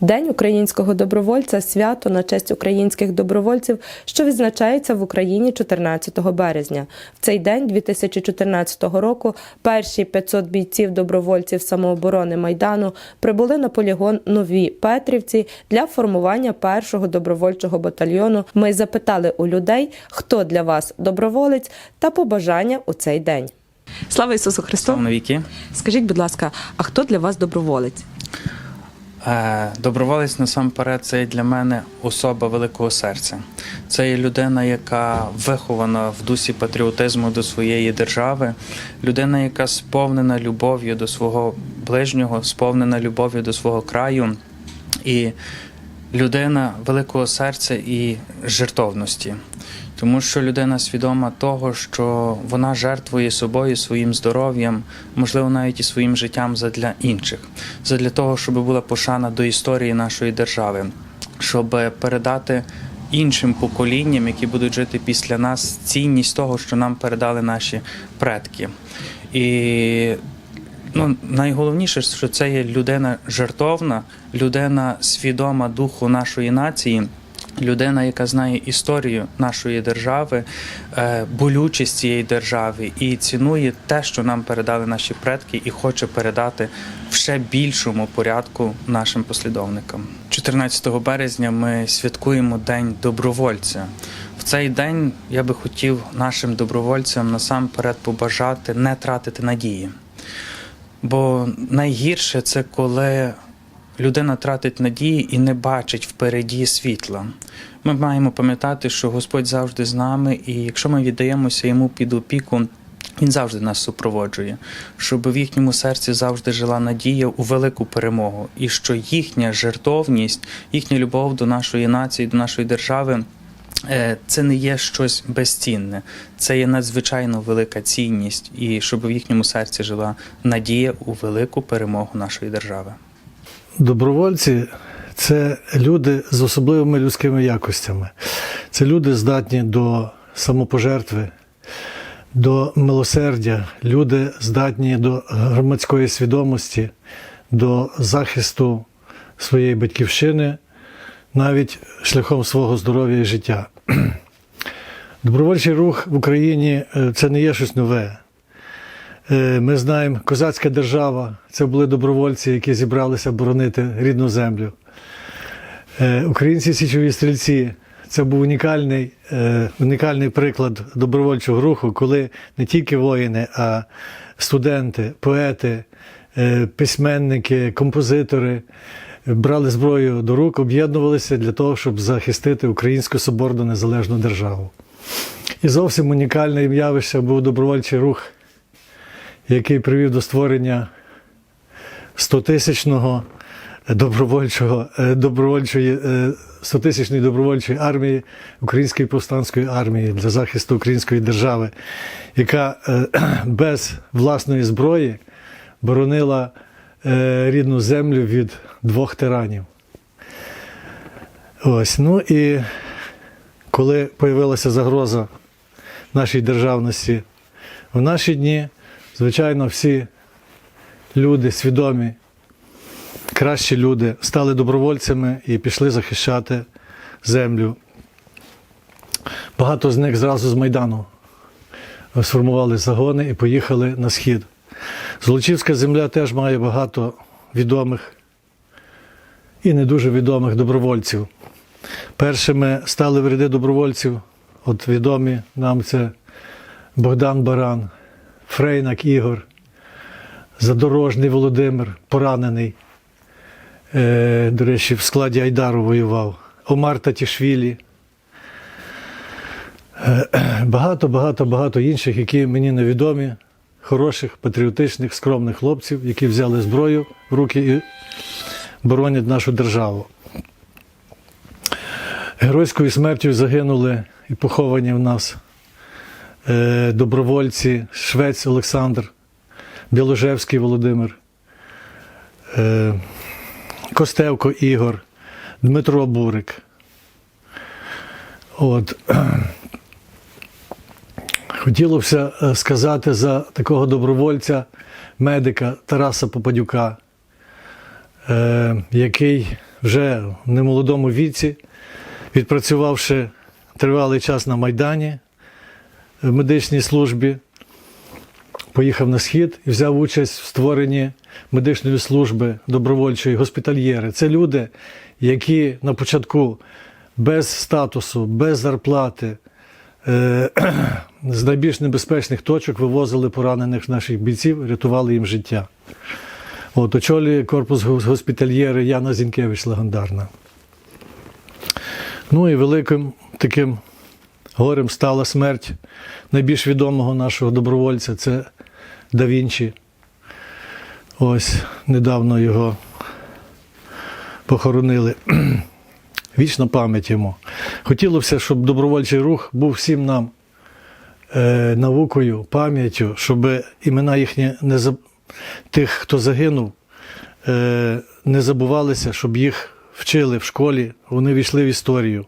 День українського добровольця свято на честь українських добровольців, що відзначається в Україні 14 березня. В цей день 2014 року перші 500 бійців добровольців самооборони майдану прибули на полігон Нові Петрівці для формування першого добровольчого батальйону. Ми запитали у людей, хто для вас доброволець та побажання у цей день. Слава Ісусу Христу! Слава навіки. Скажіть, будь ласка, а хто для вас доброволець? Е, Доброволець насамперед це для мене особа великого серця. Це є людина, яка вихована в дусі патріотизму до своєї держави, людина, яка сповнена любов'ю до свого ближнього, сповнена любов'ю до свого краю, і людина великого серця і жертовності. Тому що людина свідома того, що вона жертвує собою, своїм здоров'ям, можливо, навіть і своїм життям задля інших, задля того, щоб була пошана до історії нашої держави, щоб передати іншим поколінням, які будуть жити після нас, цінність того, що нам передали наші предки. І Ну, найголовніше, що це є людина жертовна, людина свідома духу нашої нації. Людина, яка знає історію нашої держави, е, болючість цієї держави і цінує те, що нам передали наші предки, і хоче передати в ще більшому порядку нашим послідовникам. 14 березня ми святкуємо День добровольця. В цей день я би хотів нашим добровольцям насамперед побажати не тратити надії. Бо найгірше це коли людина тратить надії і не бачить впереді світла. Ми маємо пам'ятати, що Господь завжди з нами, і якщо ми віддаємося йому під опіку, він завжди нас супроводжує, щоб в їхньому серці завжди жила надія у велику перемогу, і що їхня жертовність, їхня любов до нашої нації, до нашої держави. е, Це не є щось безцінне, це є надзвичайно велика цінність, і щоб в їхньому серці жила надія у велику перемогу нашої держави. Добровольці це люди з особливими людськими якостями. Це люди здатні до самопожертви, до милосердя, люди здатні до громадської свідомості, до захисту своєї батьківщини, навіть шляхом свого здоров'я і життя. Добровольчий рух в Україні е, це не є щось нове. Е, Ми знаємо, козацька держава це були добровольці, які зібралися боронити рідну землю. Е, Українці січові стрільці це був унікальний, е, унікальний приклад добровольчого руху, коли не тільки воїни, а студенти, поети, письменники, композитори брали зброю до рук, об'єднувалися для того, щоб захистити українську соборну незалежну державу. І зовсім унікальним явищем був добровольчий рух який привів до створення 100-тисячного добровольчого, е, добровольчої, 100-тисячної добровольчої армії Української повстанської армії для захисту української держави, яка е, без власної зброї боронила е, рідну землю від двох тиранів. Ось, ну і коли появилася загроза нашій державності в наші дні, звичайно, всі люди свідомі, кращі люди стали добровольцями і пішли захищати землю. Багато з них зразу з Майдану сформували загони і поїхали на схід. Золочівська земля теж має багато відомих і не дуже відомих добровольців. Першими стали в ряди добровольців, от відомі нам це Богдан Баран, Фрейнак Ігор, Задорожний Володимир, поранений. Е, До речі, в складі Айдару воював, Омар Татішвілі. Е, Багато, багато, багато інших, які мені невідомі, хороших, патріотичних, скромних хлопців, які взяли зброю в руки і боронять нашу державу. Геройською смертю загинули і поховані в нас е, добровольці, Швець Олександр, Біложевський Володимир, е, Костевко Ігор, Дмитро Бурик. От. Хотілося сказати за такого добровольця, медика Тараса Попадюка, е, який вже в немолодому віці, відпрацювавши тривалий час на Майдані в медичній службі, поїхав на схід і взяв участь в створенні медичної служби добровольчої госпітальєри. Це люди, які на початку без статусу, без зарплати, е, з найбільш небезпечних точок вивозили поранених наших бійців, рятували їм життя. От, очолює корпус госпітальєри Яна Зінкевич легендарна. Ну і великим таким горем стала смерть найбільш відомого нашого добровольця це Да Вінчі. Ось недавно його похоронили. Вічна пам'ять йому. Хотілося щоб добровольчий рух був всім нам е, наукою, пам'яттю, щоб імена їхні не заб... тих, хто загинув, е, не забувалися, щоб їх вчили в школі, вони війшли в історію.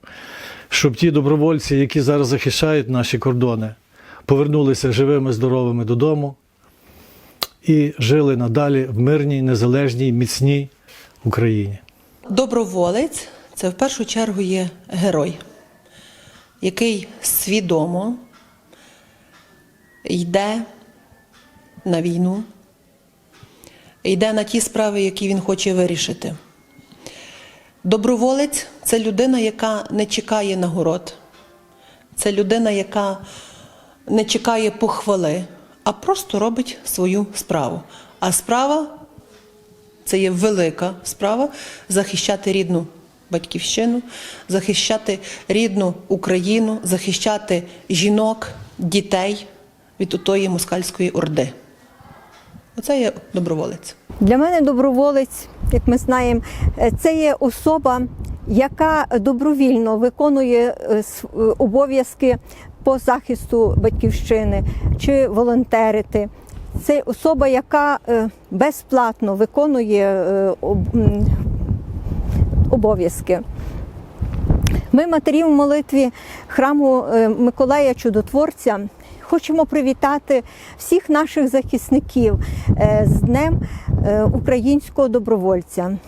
Щоб ті добровольці, які зараз захищають наші кордони, повернулися живими, здоровими додому і жили надалі в мирній, незалежній, міцній Україні. Доброволець це в першу чергу є герой, який свідомо йде на війну, йде на ті справи, які він хоче вирішити. Доброволець це людина, яка не чекає нагород, це людина, яка не чекає похвали, а просто робить свою справу. А справа це є велика справа захищати рідну батьківщину, захищати рідну Україну, захищати жінок, дітей від отої москальської орди. Оце є доброволець. Для мене доброволець, як ми знаємо, це є особа, яка добровільно виконує е, е, обов'язки по захисту батьківщини чи волонтерити. Це особа, яка е, безплатно виконує обов'язки. Ми, матері в молитві храму Миколая Чудотворця, хочемо привітати всіх наших захисників е, з Днем е, українського добровольця.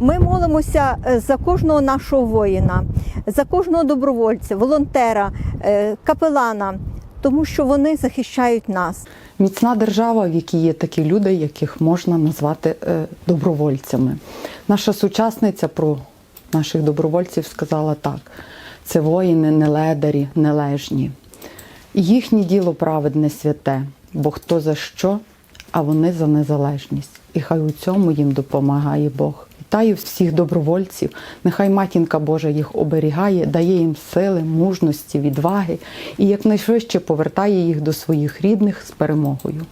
Ми молимося е, за кожного нашого воїна, за кожного добровольця, волонтера, капелана, тому що вони захищають нас. Міцна держава, в якій є такі люди, яких можна назвати добровольцями. Наша сучасниця про наших добровольців сказала так: це воїни не ледарі, не лежні. Їхнє діло праведне святе, бо хто за що, а вони за незалежність. І хай у цьому їм допомагає Бог. Вітаю всіх добровольців. Нехай матінка Божа їх оберігає, дає їм сили, мужності, відваги і якнайшвидше повертає їх до своїх рідних з перемогою.